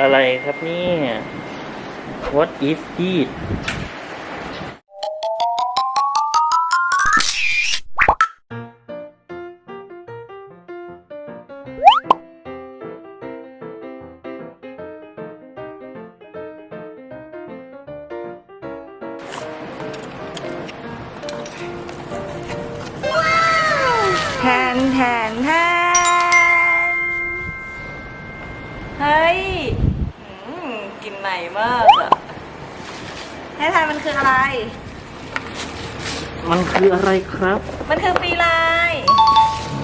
อะไรครับเนี่ย What is this แทนแทนแทนเฮ้ย กลินใหม่มากอะให้ทายมันคืออะไร มันคืออะไรครับ มันคือฟรีไลน์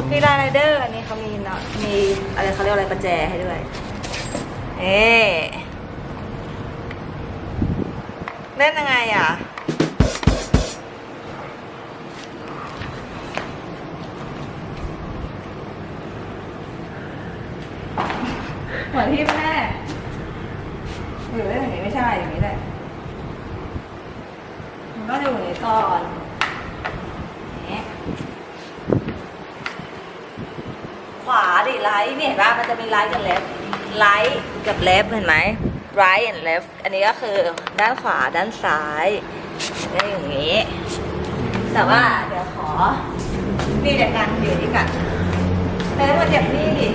ฟรีไลน์ไรเดอร์อันนี้เขามีเนาะมีอะไรเขาเรียกอะไรประแจให้ด้วย เอ๊เล่นยังไงอะ เหมือนที่แม่ หรือเล่นอย่างนี้ไม่ใช่อย่างนี้แหละมันก็จะอยู่อย่างนี้ก่อนนี้ขวาดิไลท์เนี่ยเห็นปะมันจะมีไลท์กับเลฟไลท์กับเลฟเห็นไหม right and left อันนี้ก็คือด้านขวาด้านซ้ายก็อย่างนี้ แต่ว่าเดี๋ยวขอนี่เดี๋ยวกันเดี๋ยวนี้กันแล้วมาเจ็บนี่ดินี่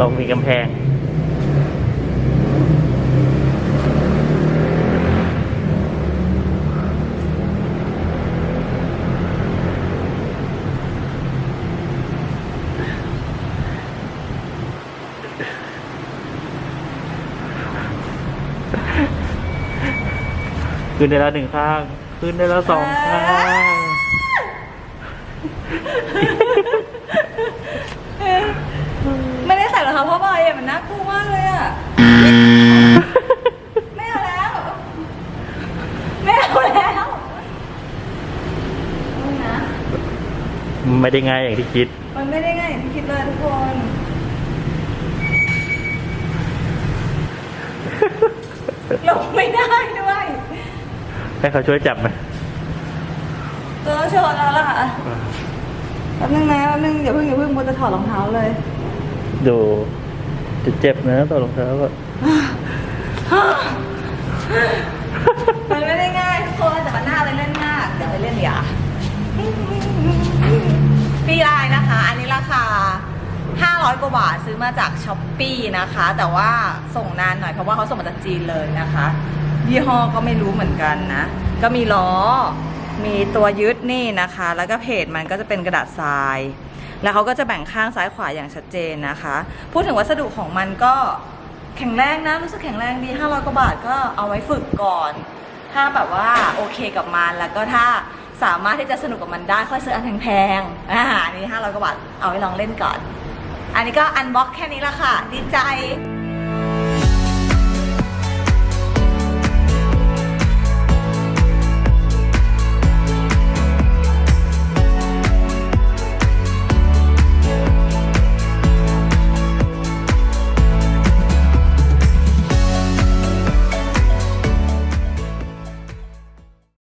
ลองมีกำแพง ขึ้นได้แล้วหนึ่งข้าง ขึ้นได้แล้วสองข้าง ไม่ได้ใส่รองเท้าผ้าใบอะมันน่ากลัวมากเลยอะไม่เอาแล้ว ไม่เอาแล้วนี่นะ ไม่ได้ง่ายอย่างที่คิด มันไม่ได้ง่ายอย่างที่คิดเลยทุกคน ลงไม่ได้ด้วยให้เขาช่วยจับไหมเออชนแล้วล่ะแป๊บนึงนะแป๊บนึงอย่าเพิ่งอย่าเพิ่งโบจะถอดรองเท้าเลย ดูจะเจ็บนะต่อรองเท้าก็มันไม่ได้ง่ายทุกคนแต่มันน่าไปเล่นมากเดี๋ยวไปเล่นอย่าปีไลน์นะคะ อันนี้ราคา 500 กว่าบาทซื้อมาจากช้อปปี้นะคะ แต่ว่าส่งนานหน่อยเพราะว่าเขาส่งมาจากจีนเลยนะคะ ยี่ห้อก็ไม่รู้เหมือนกันนะ ก็มีล้อ มีตัวยึดนี่นะคะ แล้วก็เพจมันก็จะเป็นกระดาษทราย แล้วเขาก็จะแบ่งข้างซ้ายขวาอย่างชัดเจนนะคะ พูดถึงวัสดุของมันก็แข็งแรงนะรู้สึกแข็งแรงดี500กว่าบาทก็เอาไว้ฝึกก่อน ถ้าแบบว่าโอเคกับมันแล้วก็ถ้าสามารถที่จะสนุกกับมันได้ค่อยซื้ออันแพงๆอ่านนี้500กว่าบาทเอาไว้ลองเล่นก่อน อันนี้ก็อันบ็อกแค่นี้ละค่ะ ดีใจ